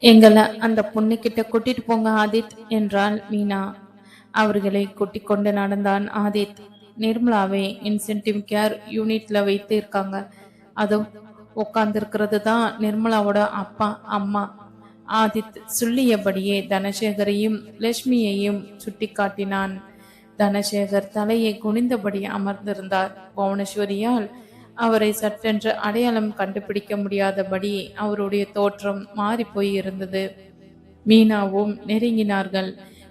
எங்களை அந்த பொண்ணுக்கிட்ட கூட்டிட்டு போங்க ஆதித் என்றாள் மீனா. அவர்களை கூட்டிக் கொண்டு நடந்தான் ஆதித். நிர்மலாவை இன்சென்டிவ் கேர் யூனிட்ல வைத்து இருக்காங்க. அதுவும் உட்காந்துருக்கிறது தான் நிர்மலாவோட அப்பா அம்மா. ஆதித் சொல்லியபடியே தனசேகரையும் லட்சுமியையும் சுட்டி காட்டினான். தனசேகர் தலையை குனிந்தபடி அமர்ந்திருந்தார். புவனேஸ்வரியால் அவரை சட்டென்று அடையாளம் கண்டுபிடிக்க முடியாதபடி அவருடைய தோற்றம் மாறிப்போய் இருந்தது. மீனாவும் நெருங்கினார்கள்.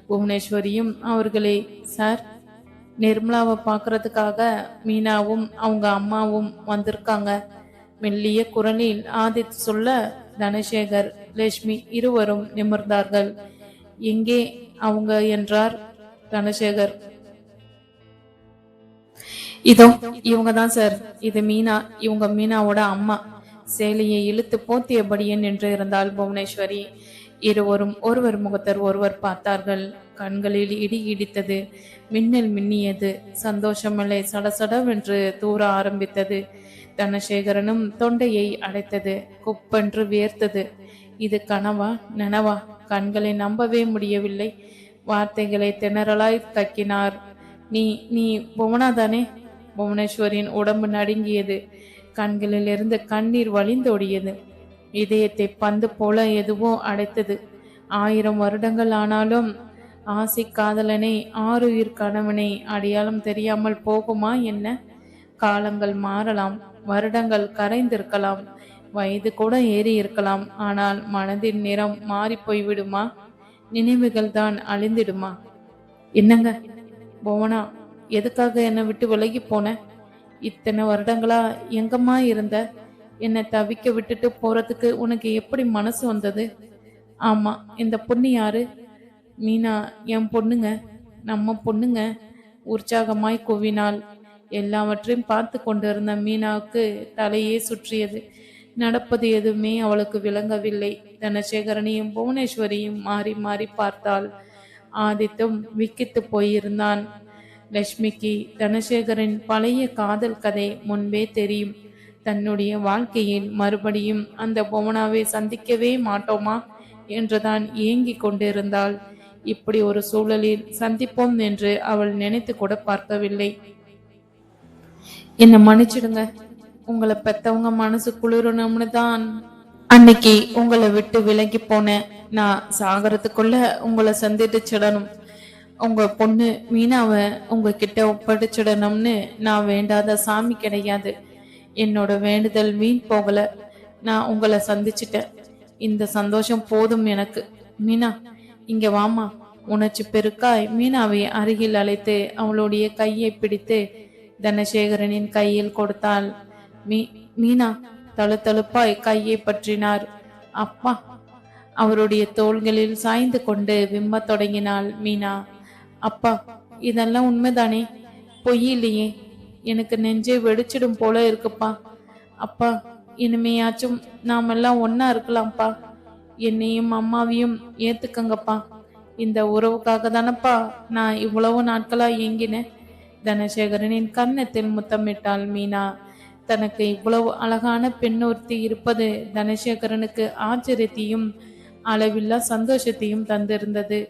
புவனேஸ்வரியும் அவர்களை சார் நிர்மலாவை பார்க்கறதுக்காக மீனாவும் அவங்க அம்மாவும் வந்திருக்காங்க. மெல்லிய குரலில் ஆதித் சொல்ல தனசேகர் லட்சுமி இருவரும் நிமிர்ந்தார்கள். எங்கே அவங்க? என்றார் தனசேகர். இதோ இவங்க தான் சார். இது மீனா இவங்க மீனாவோட அம்மா. சேலையை இழுத்து போத்தியபடியே நின்று இருந்தால் புவனேஸ்வரி. இருவரும் ஒருவர் முகத்தர் ஒருவர் பார்த்தார்கள். கண்களில் இடி இடித்தது. மின்னல் மின்னியது. சந்தோஷமில்லை சடசடவென்று தூர ஆரம்பித்தது. தனசேகரனும் தொண்டையை அடைத்தது. குப்பென்று வியர்த்தது. இது கனவா நனவா? கண்களை நம்பவே முடியவில்லை. வார்த்தைகளை திணறலாய் கக்கினார் நீ நீ புவனாதானே புவனேஸ்வரின் உடம்பு நடுங்கியது. கண்களில் இருந்து கண்ணீர் வழிந்தோடியது. இதயத்தை பந்து போல எதுவோ அடைத்தது. ஆயிரம் வருடங்கள் ஆனாலும் ஆசை காதலனை ஆறுயிர் கணவனை அடையாளம் தெரியாமல் போகுமா என்ன? காலங்கள் மாறலாம் வருடங்கள் கரைந்திருக்கலாம் வயது கூட ஏறி இருக்கலாம் ஆனால் மனதின் நிறம் மாறி போய்விடுமா நினைவுகள் தான் அழிந்திடுமா? என்னங்க? போவனா எதுக்காக என்னை விட்டு விலகி போன? இத்தனை வருடங்களா எங்கம்மா இருந்த? என்னை தவிக்க விட்டுட்டு போறதுக்கு உனக்கு எப்படி மனசு வந்தது? ஆமா இந்த பொண்ணு யாரு? மீனா என் பொண்ணுங்க நம்ம பொண்ணுங்க உற்சாகமாய் கூவினாள். எல்லாவற்றையும் பார்த்து கொண்டிருந்த மீனாவுக்கு தலையே சுற்றியது. நடப்பது எதுவுமே அவளுக்கு விளங்கவில்லை. தனசேகரனையும் புவனேஸ்வரியும் மாறி மாறி பார்த்தாள். ஆதித்தும் விக்கித்து போயிருந்தான். லட்சுமிக்கு தனசேகரின் பழைய காதல் கதை முன்பே தெரியும். தன்னுடைய வாழ்க்கையில் மறுபடியும் அந்த புவனாவை சந்திக்கவே மாட்டோமா? என்றுதான் ஏங்கிக் கொண்டிருந்தாள். இப்படி ஒரு சூழலில் சந்திப்போம் என்று அவள் நினைத்து கூட பார்க்கவில்லை. என்னை மன்னிச்சிடுங்க. உங்களை பெத்தவங்க மனசு குளிரணும்னு தான். அன்னைக்கு உங்களை விட்டு விலகி போனேன் நான் சாகரத்துக்குள்ள உங்களை சந்திச்சிடணும் உங்க பொண்ணு மீனாவை உங்ககிட்ட ஒப்படைச்சிடணும்னு நான் வேண்டாத சாமி கிடையாது. என்னோட வேண்டுதல் வீண் போகல. நான் உங்களை சந்திச்சிட்டேன். இந்த சந்தோஷம் போதும் எனக்கு. மீனா இங்க வாமா உணர்ச்சி பெருக்காய் மீனாவை அருகில் அழைத்து அவளுடைய கையை பிடித்து தனசேகரனின் கையில் கொடுத்தாள். மீ மீனா தழுத்தழுப்பாய் கையை பற்றினார். அப்பா அவருடைய தோள்களில் சாய்ந்து கொண்டு விம்மத் தொடங்கினாள் மீனா. அப்பா இதெல்லாம் உண்மைதானே? பொய் இல்லையே. எனக்கு நெஞ்சே வெடிச்சிடும் போல இருக்குப்பா. அப்பா இனிமையாச்சும் நாமெல்லாம் ஒன்னா இருக்கலாம்ப்பா. என்னையும் அம்மாவையும் ஏத்துக்கங்கப்பா. இந்த உறவுக்காக தானப்பா நான் இவ்வளவு நாட்களா ஏங்கினேன். தனசேகரனின் கன்னத்தில் முத்தமிட்டாள் மீனா. தனக்கு இவ்வளவு அழகான பெண்ணொருத்தி இருப்பது தனசேகரனுக்கு ஆச்சரியத்தையும் அளவில்லா சந்தோஷத்தையும் தந்திருந்தது.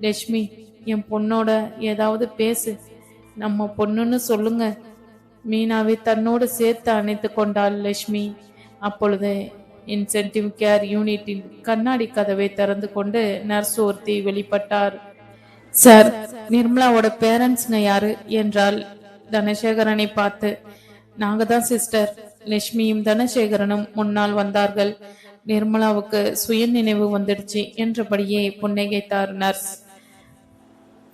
லட்சுமி என் பொண்ணோட ஏதாவது பேசு. நம்ம பொண்ணுன்னு சொல்லுங்க. மீனாவை தன்னோடு சேர்த்து அணைத்து கொண்டாள் லட்சுமி. அப்பொழுது இன்சென்டிவ் கேர் யூனிட்டின் கண்ணாடி கதவை திறந்து கொண்டு நர்ஸ் ஒருத்தி வெளிப்பட்டார். சார் நிர்மலாவோட பேரண்ட்ஸ்ங்க யாரு? என்றால் தனசேகரனை பார்த்து. நாங்க தான் சிஸ்டர் லட்சுமியும் தனசேகரனும் முன்னால் வந்தார்கள். நிர்மலாவுக்கு சுய நினைவு வந்துடுச்சு என்றபடியே புன்னகைத்தார் நர்ஸ்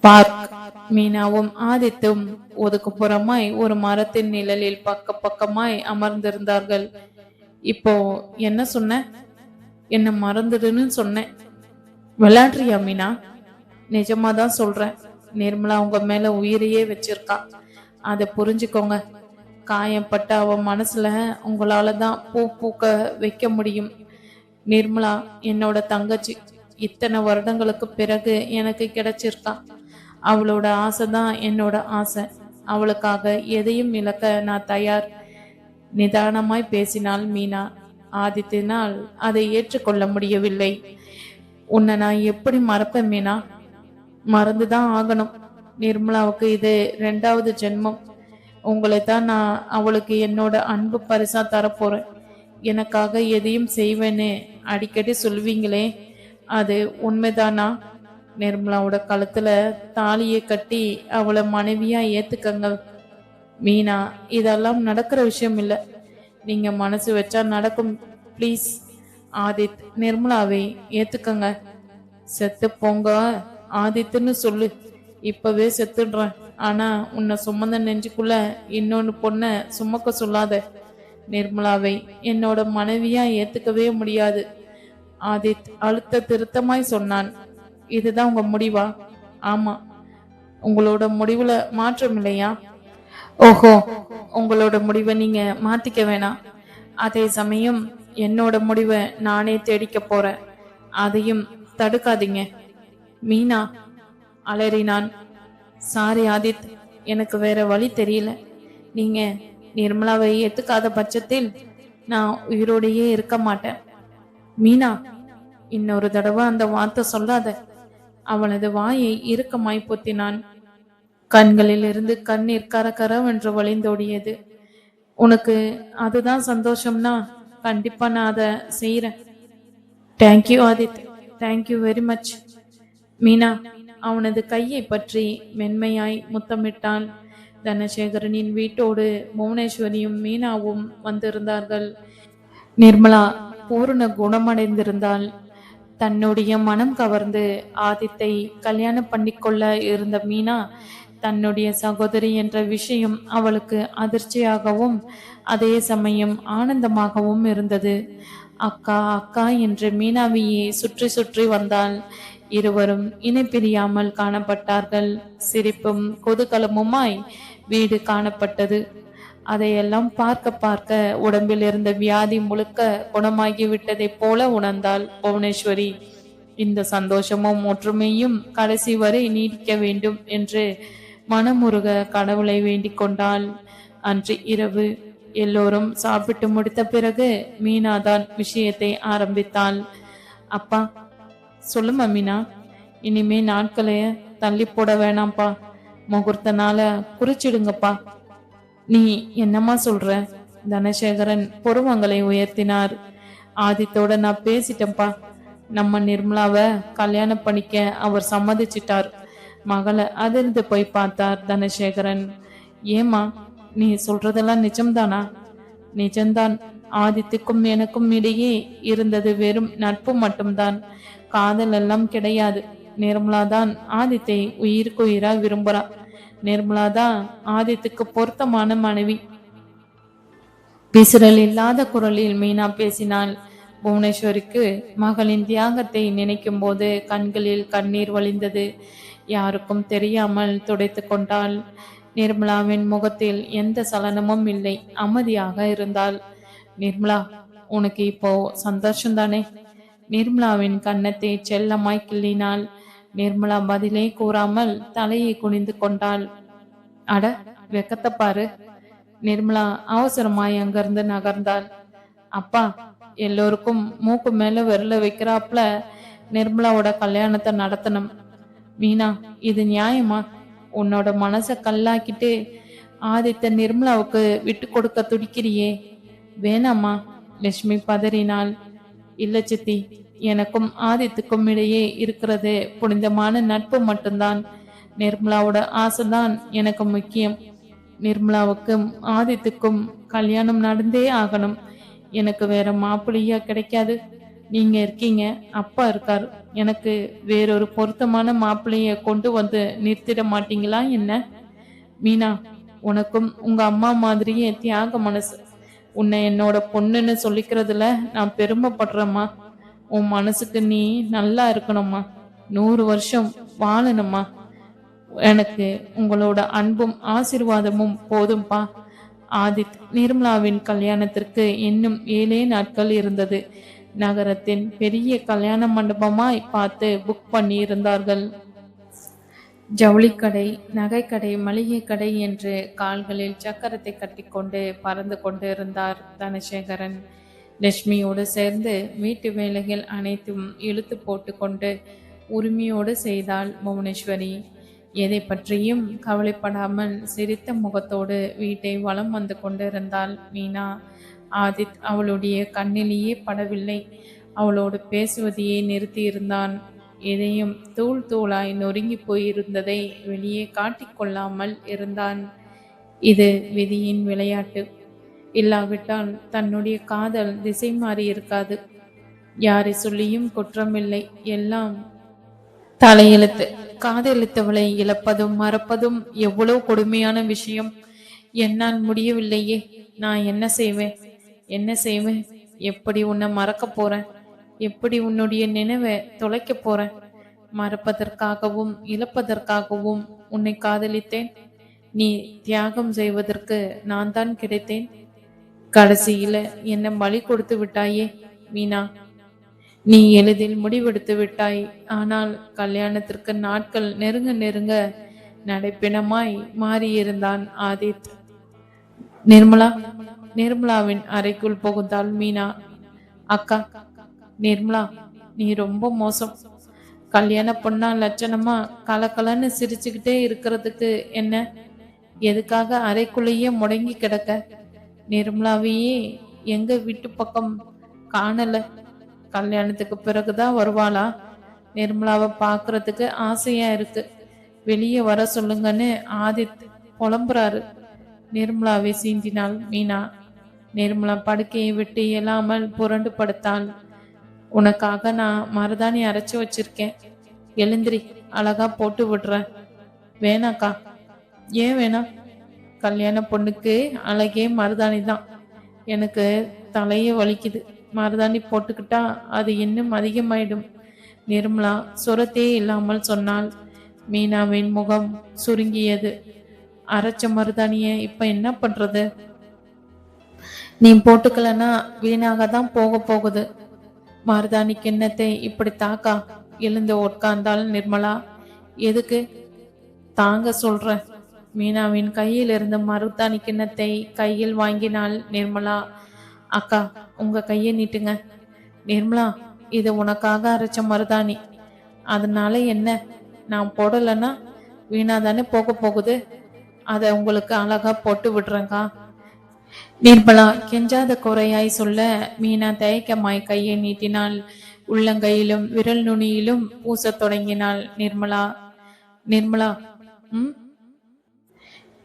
பார்க். மீனாவும் ஆதித்தும் ஒதுக்குப்புறமாய் ஒரு மரத்தின் நிழலில் பக்க பக்கமாய் அமர்ந்திருந்தார்கள். இப்போ என்ன சொன்ன? என்ன மறந்துடுன்னு சொன்னேன் விளையாடுறியா மீனா? நிஜமா தான் சொல்றேன் நிர்மலா உங்க மேல உயிரையே வச்சிருக்கா. அதை புரிஞ்சுக்கோங்க. காயப்பட்ட அவ மனசுல உங்களால தான் பூ பூக்க வைக்க முடியும். நிர்மலா என்னோட தங்கச்சி இத்தனை வருடங்களுக்கு பிறகு எனக்கு கிடைச்சிருக்கா. அவளோட ஆசை தான் என்னோட ஆசை. அவளுக்காக எதையும் இழக்க நான் தயார். நிதானமாய் பேசினாள் மீனா. ஆதித்தினால் அதை ஏற்றுக்கொள்ள முடியவில்லை. உன்னை நான் எப்படி மறப்பேன் மீனா? மறந்துதான் ஆகணும். நிர்மலாவுக்கு இது ரெண்டாவது ஜென்மம். உங்களை தான் நான் அவளுக்கு என்னோட அன்பு பரிசா தரப்போறேன். எனக்காக எதையும் செய்வேன்னு அடிக்கடி சொல்வீங்களே அது உண்மைதானா? நிர்மலாவோட கழுத்துல தாலியை கட்டி அவளை மனைவியா ஏத்துக்கங்க. மீனா இதெல்லாம் நடக்கிற விஷயம் இல்ல. நீங்க மனசு வச்சா நடக்கும். ப்ளீஸ் ஆதித் நிர்மலாவை ஏத்துக்கங்க. செத்து போங்க ஆதித்துன்னு சொல்லு. இப்பவே செத்துடுறேன். ஆனா உன்னை சுமந்த நெஞ்சுக்குள்ள இன்னொன்னு பொண்ண சுமக்க சொல்லாத. நிர்மலாவை என்னோட மனைவியா ஏத்துக்கவே முடியாது. ஆதித் அழுத்த திருத்தமாய் சொன்னான். இதுதான் உங்க முடிவா? ஆமா. உங்களோட முடிவுல மாற்றம் இல்லையா? ஓஹோ. உங்களோட முடிவை நீங்க மாத்திக்க வேணாம். அதே சமயம் என்னோட முடிவை நானே தேடிக்க போறேன். அதையும் தடுக்காதீங்க. மீனா அலறினான். சாரி ஆதித். எனக்கு வேற வழி தெரியல. நீங்க நிர்மலாவை ஏத்துக்காத பட்சத்தில் நான் உயிரோடையே இருக்க மாட்டேன். மீனா இன்னொரு தடவை அந்த வார்த்தை சொல்லாத. அவனது வாயை இறுக்கமாய் பொத்தினான். கண்களில் இருந்து கண்ணீர் கரகரவென்று வழிந்தோடியது உனக்கு அதுதான் சந்தோஷம்னா கண்டிப்பா நான் அதை செய்யறேன் thank you Aadhit thank you very much Meena அவனது கையை பற்றி மென்மையாய் முத்தமிட்டான். தனசேகரனின் வீட்டோடு புவனேஸ்வரியும் மீனாவும் வந்திருந்தார்கள். நிர்மலா பூரண குணமடைந்திருந்தாள். தன்னுடைய மனம் கவர்ந்து ஆதித்தை கல்யாணம் பண்ணிக்கொள்ள இருந்த மீனா தன்னுடைய சகோதரி என்ற விஷயம் அவளுக்கு அதிர்ச்சியாகவும் அதே சமயம் ஆனந்தமாகவும் இருந்தது. அக்கா அக்கா என்று மீனாவையே சுற்றி சுற்றி வந்தாள் இருவரும் இணை பிரியாமல் காணப்பட்டார்கள். சிரிப்பும் கொதுகலமுமாய் வீடு காணப்பட்டது. அதையெல்லாம் பார்க்க பார்க்க உடம்பில் இருந்த வியாதி முழுக்க குணமாகி விட்டதைப் போல உணர்ந்தாள் புவனேஸ்வரி. இந்த சந்தோஷமும் ஒற்றுமையும் கடைசி வரை நீடிக்க வேண்டும் என்று மனமுருக கடவுளை வேண்டிக் கொண்டாள். அன்று இரவு எல்லோரும் சாப்பிட்டு முடித்த பிறகு மீனாதான் விஷயத்தை ஆரம்பித்தாள். அப்பா சொல்லுமா மீனா? இனிமே நாட்களைய தள்ளி போட வேணாம்ப்பா. முகூர்த்த நாளை குறிச்சிடுங்கப்பா. நீ என்னம்மா சொல்ற? தனசேகரன் புருவங்களை உயர்த்தினார். ஆதித்தோட நான் பேசிட்டேன்ப்பா. நம்ம நிர்மலாவை கல்யாணம் பண்ணிக்க அவர் சம்மதிச்சிட்டார். மகளை அதிர்ந்து போய் பார்த்தார் தனசேகரன். ஏமா நீ சொல்றதெல்லாம் நிஜம்தானா? நிஜம்தான். ஆதித்துக்கும் எனக்கும் இடையே இருந்தது வெறும் நட்பு மட்டும்தான். காதல் எல்லாம் கிடையாது. நிர்மலா தான் ஆதித்தை உயிருக்கு உயிரா விரும்புறா. நிர்மலா தான் ஆதித்துக்கு பொருத்தமான மனைவி. பிசுரல் இல்லாத குரலில் மீனா பேசினாள். புவனேஸ்வரிக்கு மகளின் தியாகத்தை நினைக்கும் போது கண்களில் கண்ணீர் வழிந்தது. யாருக்கும் தெரியாமல் துடைத்து கொண்டாள். நிர்மலாவின் முகத்தில் எந்த சலனமும் இல்லை. அமைதியாக இருந்தாள். நிர்மலா உனக்கு இப்போ சந்தோஷம் தானே நிர்மலாவின் கன்னத்தை செல்லமாய் கிள்ளினாள். நிர்மலா பதிலே கூறாமல் தலையை குனிந்து கொண்டாள். அட வெக்கத்தை பாரு. நிர்மலா அவசரமாய் அங்கிருந்து நகர்ந்தாள். அப்பா எல்லோருக்கும் மூக்கு மேல விரல வைக்கிறாப்ல நிர்மலாவோட கல்யாணத்தை நடத்தணும். மீனா இது நியாயமா? உன்னோட மனசை கல்லாக்கிட்டு ஆதித்த நிர்மலாவுக்கு விட்டு கொடுக்க துடிக்கிறியே. வேணாம்மா லட்சுமி பதறினாள். இல்ல சித்தி எனக்கும் ஆதித்துக்கும் இடையே இருக்கிறது. புனிதமான நட்பு மட்டும்தான். நிர்மலாவோட ஆசைதான் எனக்கு முக்கியம். நிர்மலாவுக்கும் ஆதித்துக்கும் கல்யாணம் நடந்தே ஆகணும். எனக்கு வேற மாப்பிள்ளையா கிடைக்காது. நீங்க இருக்கீங்க அப்பா இருக்கார். எனக்கு வேறொரு பொருத்தமான மாப்பிள்ளைய கொண்டு வந்து நிறுத்திட மாட்டீங்களா என்ன? மீனா உனக்கும் உங்க அம்மா மாதிரியே தியாக மனசு. உன்னை என்னோட பொண்ணுன்னு சொல்லிக்கிறதுல நான் பெருமைப்படுறேம்மா. உன் மனசுக்கு நீ நல்லா இருக்கணும்மா. நூறு வருஷம் வாழணும்மா. எனக்கு உங்களோட அன்பும் ஆசீர்வாதமும் போதும்பா. ஆதித் நிர்மலாவின் கல்யாணத்திற்கு இன்னும் ஏழே நாட்கள் இருந்தது. நகரத்தின் பெரிய கல்யாண மண்டபமாய் பார்த்து புக் பண்ணி இருந்தார்கள் ஜவுளிக்கடை நகைக்கடை மளிகை கடை என்று கால்களில் சக்கரத்தை கட்டிக்கொண்டு பறந்து கொண்டு இருந்தார் தனசேகரன். லட்சுமியோடு சேர்ந்து வீட்டு வேலைகள் அனைத்தும் இழுத்து போட்டுக்கொண்டு உரிமையோடு செய்தாள் புவனேஸ்வரி. எதை பற்றியும் கவலைப்படாமல் சிரித்த முகத்தோடு வீட்டை வலம் வந்து கொண்டிருந்தாள் மீனா. ஆதித் அவளுடைய கண்ணிலேயே படவில்லை. அவளோடு பேசுவதையே நிறுத்தியிருந்தான். எதையும் தூள் தூளாய் நொறுங்கி போயிருந்ததை வெளியே காட்டிக்கொள்ளாமல் இருந்தான். இது விதியின் விளையாட்டு. இல்லாவிட்டால் தன்னுடைய காதல் திசை மாறி இருக்காது. யாரை சொல்லியும் குற்றமில்லை. எல்லாம் தலையெழுத்து. காதலித்தவளை இழப்பதும் மறப்பதும் எவ்வளவு கொடுமையான விஷயம். என்னால் முடியவில்லையே. நான் என்ன செய்வேன்? என்ன செய்வேன்? எப்படி உன்னை மறக்க போறேன்? எப்படி உன்னுடைய நினைவை தொலைக்க போறேன்? மறப்பதற்காகவும் இழப்பதற்காகவும் உன்னை காதலித்தேன். நீ தியாகம் செய்வதற்கு நான் தான் கிடைத்தேன். கடைசியில என்ன பலி கொடுத்து விட்டாயே மீனா நீ எளிதில் முடிவெடுத்து விட்டாய். ஆனால் கல்யாணத்திற்கு நாட்கள் நெருங்க நெருங்க நடைப்பிணமாய் மாறியிருந்தான் ஆதித். நிர்மலா நிர்மலாவின் அறைக்குள் புகுந்தாள் மீனா. அக்கா நிர்மலா நீ ரொம்ப மோசம். கல்யாண பொண்ணா லட்சணமா கலக்கலன்னு சிரிச்சுக்கிட்டே இருக்கிறதுக்கு என்ன? எதுக்காக அறைக்குள்ளேயே முடங்கி கிடக்க? நிர்மலாவையே எங்க வீட்டு பக்கம் காணல. கல்யாணத்துக்கு பிறகுதான் வருவாளா? நிர்மலாவை பாக்குறதுக்கு ஆசையா இருக்கு. வெளியே வர சொல்லுங்கன்னு ஆதித் புலம்புறாரு. நிர்மலாவை சீண்டினாள் மீனா. நிர்மலா படுக்கையை விட்டு இயலாமல் புரண்டு படுத்தாள். உனக்காக நான் மருதாணி அரைச்சி வச்சிருக்கேன். எழுந்திரி அழகா போட்டு விடுறேன். வேணாக்கா. ஏன் வேணாம்? கல்யாண பொண்ணுக்கு அழகே மருதாணி தான். எனக்கு தலையை வலிக்குது. மருதாணி போட்டுக்கிட்டா அது இன்னும் அதிகமாயிடும். நிர்மலா சுரத்தே இல்லாமல் சொன்னால் மீனாவின் முகம் சுருங்கியது. அரைச்ச மருதாணிய இப்ப என்ன பண்றது? நீ போட்டுக்கலன்னா வீணாக தான் போக போகுது. மருதாணி கிண்ணத்தை இப்படி தாக்கா? எழுந்து உட்கார்ந்தாள் நிர்மலா. எதுக்கு? தாங்க சொல்றேன். மீனாவின் கையில் இருந்த மருதாணி கிண்ணத்தை கையில் வாங்கினாள் நிர்மலா அக்கா உங்க கையை நீட்டுங்க. நிர்மலா இது உனக்காக அரைச்ச மருதாணி. அதனால என்ன? நான் போடலைன்னா வீணா தானே போக போகுது. அதை உங்களுக்கு அழகா போட்டு விடுறேங்க்கா நிர்மலா கெஞ்சாத குறையாய் சொல்ல மீனா தயக்கமாய் கையை நீட்டினாள். உள்ளங்கையிலும் விரல் நுனியிலும் பூசத் தொடங்கினாள். நிர்மலா நிர்மலா ம்?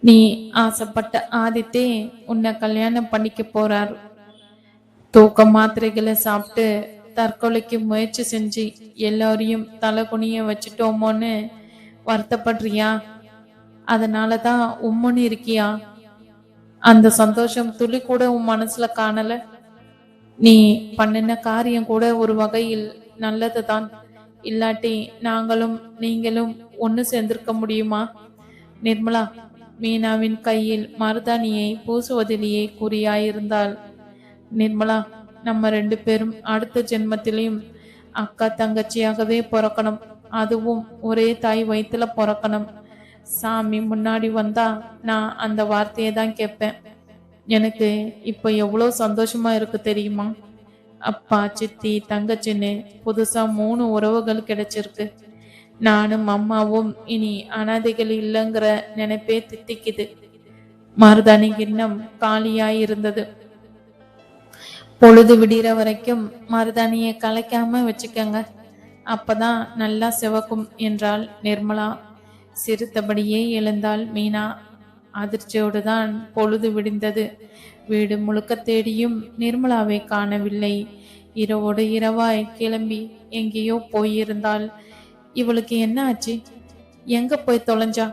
நீ ஆசைப்பட்ட ஆதித்தே உன்னை கல்யாணம் பண்ணிக்க போறார். தூக்க மாத்திரைகளை சாப்பிட்டு தற்கொலைக்கு முயற்சி செஞ்சு எல்லாரையும் தலை குனிய வச்சுட்டோமோன்னு வருத்தப்படுறியா? அதனால தான் உம்முன்னு இருக்கியா? அந்த சந்தோஷம் துளி கூட உன் மனசுல காணல. நீ பண்ணின காரியம் கூட ஒரு வகையில் நல்லதுதான். இல்லாட்டி நாங்களும் நீங்களும் ஒன்று சேர்ந்திருக்க முடியுமா? நிர்மலா மீனாவின் கையில் மருதாணியை பூசுவதிலேயே குறியாயிருந்தாள். நிர்மலா நம்ம ரெண்டு பேரும் அடுத்த ஜென்மத்திலையும் அக்கா தங்கச்சியாகவே பிறக்கணும். அதுவும் ஒரே தாய் வயிற்றுல பிறக்கணும். சாமி முன்னாடி வந்தா நான் அந்த வார்த்தையை தான் கேட்பேன். எனக்கு இப்போ எவ்வளோ சந்தோஷமா இருக்கு தெரியுமா? அப்பா சித்தி தங்கச்சின்னு புதுசா மூணு உறவுகள் கிடைச்சிருக்கு. நானும் அம்மாவும் இனி அனாதைகள் இல்லைங்கிற நினைப்பே தித்திக்குது. மருதாணி கிண்ணம் காலியாய் இருந்தது பொழுது விடிகிற வரைக்கும் மருதாணியை கலைக்காம வச்சுக்கோங்க. அப்பதான் நல்லா சிவக்கும் என்றாள் நிர்மலா. சிரித்தபடியே எழுந்தாள் மீனா. அதிர்ச்சியோடு தான் பொழுது விடிந்தது. வீடு முழுக்க தேடியும் நிர்மலாவை காணவில்லை. இரவோடு இரவாய் கிளம்பி எங்கேயோ போயிருந்தாள். இவளுக்கு என்ன ஆச்சு? எங்க போய் தொலைஞ்சா?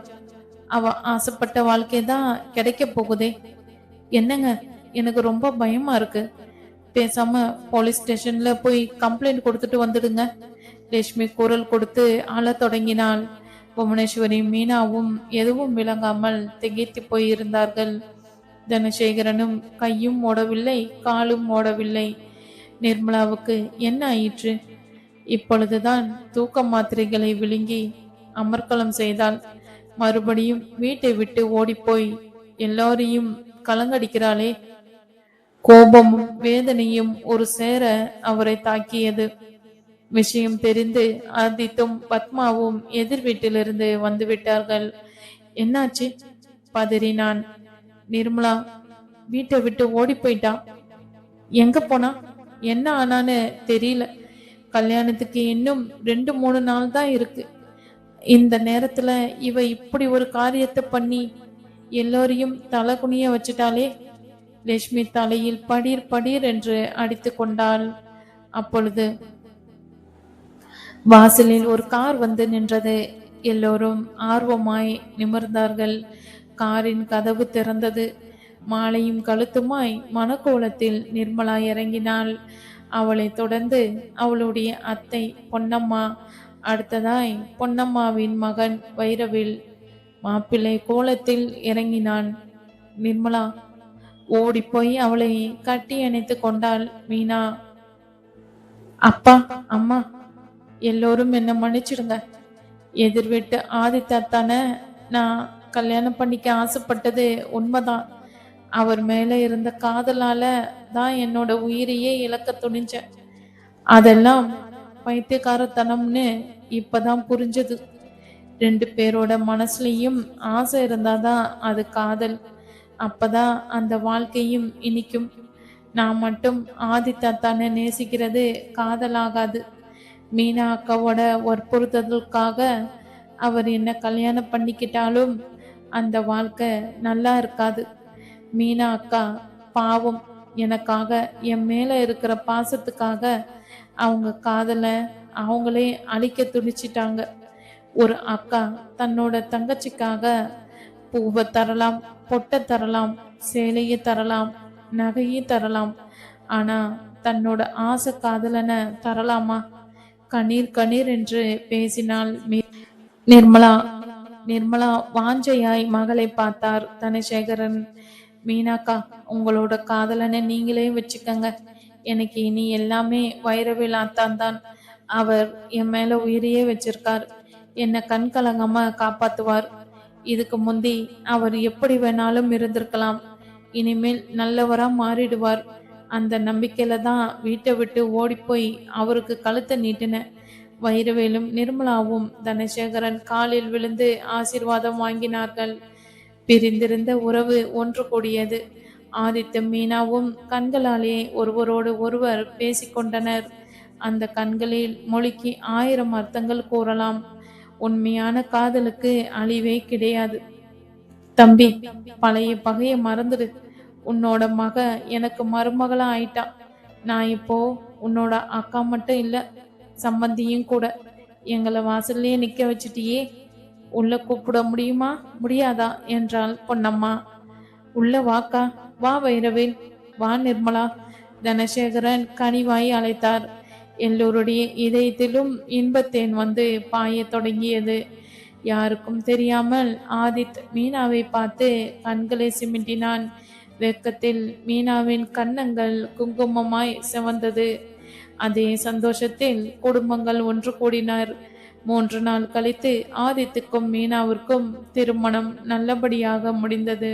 அவ ஆசைப்பட்ட வாழ்க்கை தான் கிடைக்க போகுதே. என்னங்க? எனக்கு ரொம்ப பயமா இருக்கு. பேசாம போலீஸ் ஸ்டேஷன்ல போய் கம்ப்ளைண்ட் கொடுத்துட்டு வந்துடுங்க. ரேஷ்மி குரல் கொடுத்து அழ தொடங்கினாள். புவனேஸ்வரி மீனாவும் எதுவும் விளங்காமல் திகைத்து போயிருந்தார்கள் தனசேகரனும் கையும் ஓடவில்லை காலும் ஓடவில்லை. நிர்மலாவுக்கு என்ன ஆயிற்று? இப்பொழுதுதான் தூக்க மாத்திரைகளை விழுங்கி அமர்க்களம் செய்தால் மறுபடியும் வீட்டை விட்டு ஓடிப்போய் எல்லோரையும் கலங்கடிக்கிறாளே. கோபமும் வேதனையும் ஒரு சேர அவரை தாக்கியது. விஷயம் தெரிந்து ஆதித்தும் பத்மாவும் எதிர் வீட்டிலிருந்து வந்து விட்டார்கள் என்னாச்சு? பதறினான். நிர்மலா வீட்டை விட்டு ஓடி போயிட்டா எங்க போனா? என்ன ஆனான்னு தெரியல. கல்யாணத்துக்கு இன்னும் ரெண்டு மூணு நாள் தான் இருக்கு. இந்த நேரத்துல இவ இப்படி ஒரு காரியத்தை பண்ணி எல்லோரையும் தலை குனிய வச்சுட்டாலே லட்சுமி தலையில் படீர் படீர் என்று அடித்து கொண்டாள். அப்பொழுது வாசலில் ஒரு கார் வந்து நின்றது. எல்லோரும் ஆர்வமாய் நிமிர்ந்தார்கள். காரின் கதவு திறந்தது. மாலையும் கழுத்துமாய் மனக்கோலத்தில் நிர்மலா இறங்கினாள். அவளை தொடர்ந்து அவளுடைய அத்தை பொன்னம்மா அடுத்ததாய் பொன்னம்மாவின் மகன் வைரவில் மாப்பிள்ளை கோலத்தில் இறங்கினான். நிர்மலா ஓடிப்போய் அவளை கட்டி அணைத்து கொண்டாள் மீனா. அப்பா அம்மா எல்லோரும் என்ன மன்னிச்சிடுங்க. எதிர்விட்டு வீட்டு ஆதித்தாத்தானே நான் கல்யாணம் பண்ணிக்க ஆசைப்பட்டது உண்மைதான். அவர் மேல இருந்த காதலால தான் என்னோட உயிரையே இழக்க துணிஞ்சேன். அதெல்லாம் பைத்தியக்காரத்தனம்னு இப்பதான் புரிஞ்சது. ரெண்டு பேரோட மனசுலயும் ஆசை இருந்தாதான் அது காதல். அப்பதான் அந்த வாழ்க்கையும் இனிக்கும். நான் மட்டும் ஆதித்தாத்தான நேசிக்கிறது காதலாகாது. மீனா அக்காவோட வற்புறுத்தலுக்காக அவர் என்ன கல்யாணம் பண்ணிக்கிட்டாலும் அந்த வாழ்க்கை நல்லா இருக்காது. மீனா அக்கா பாவம் எனக்காக என் மேல இருக்கிற பாசத்துக்காக அவங்க காதலை அவங்களே அழிக்க துடிச்சிட்டாங்க. ஒரு அக்கா தன்னோட தங்கச்சிக்காக பூவை தரலாம் பொட்டை தரலாம் சேலையை தரலாம் நகையை தரலாம். ஆனா தன்னோட ஆசை காதலனை தரலாமா? கண்ணீர் கண்ணீர் என்று பேசினாள் நிர்மலா நிர்மலா வாஞ்சையாய் மகளை பார்த்தார் தனசேகரன். மீனாக்கா உங்களோட காதலனை நீங்களே வச்சுக்கங்க. எனக்கு இனி எல்லாமே வைரவேல் தான். அவர் என் மேல உயிரையே வச்சிருக்கார். என்னை கண் கலங்காம காப்பாத்துவார். இதுக்கு முந்தி அவர் எப்படி வேணாலும் இருந்திருக்கலாம். இனிமேல் நல்லவரா மாறிடுவார். அந்த நம்பிக்கையில தான் வீட்டை விட்டு ஓடிப்போய் அவருக்கு கழுத்தை நீட்டினேன் வைரவேலும் நிர்மலாவும் தனசேகரன் காலில் விழுந்து ஆசீர்வாதம் வாங்கினார்கள். பிரிந்திருந்த உறவு ஒன்று கூடியது. ஆதித்த மீனாவும் கண்களாலே ஒருவரோடு ஒருவர் பேசிக்கொண்டனர். அந்த கண்களில் மொழிக்கு ஆயிரம் அர்த்தங்கள் கூறலாம். உண்மையான காதலுக்கு அழிவே கிடையாது. தம்பி பழைய பகைய மறந்துடு. உன்னோட மக எனக்கு மருமகளா ஆயிட்டா. நான் இப்போ உன்னோட அக்கா மட்டும் இல்ல சம்பந்தியும் கூட. எங்களை வாசல்லையே நிக்க வச்சுட்டியே. உள்ள கூப்பிட முடியுமா? முடியாதா? என்றாள் பொன்னம்மா. உள்ள வாக்கா. வா வைரவேல். வா நிர்மலா. தனசேகரன் கனிவாய் அழைத்தார். எல்லோருடைய இதயத்திலும் இன்பத்தேன் வந்து பாயத் தொடங்கியது. யாருக்கும் தெரியாமல் ஆதித் மீனாவை பார்த்து கண்களை சிமிட்டினான். வெக்கத்தில் மீனாவின் கன்னங்கள் குங்குமமாய் சிவந்தது. அதே சந்தோஷத்தில் குடும்பங்கள் ஒன்று கூடினர். மூன்று நாள் கழித்து ஆதித்துக்கும் மீனாவிற்கும் திருமணம் நல்லபடியாக முடிந்தது.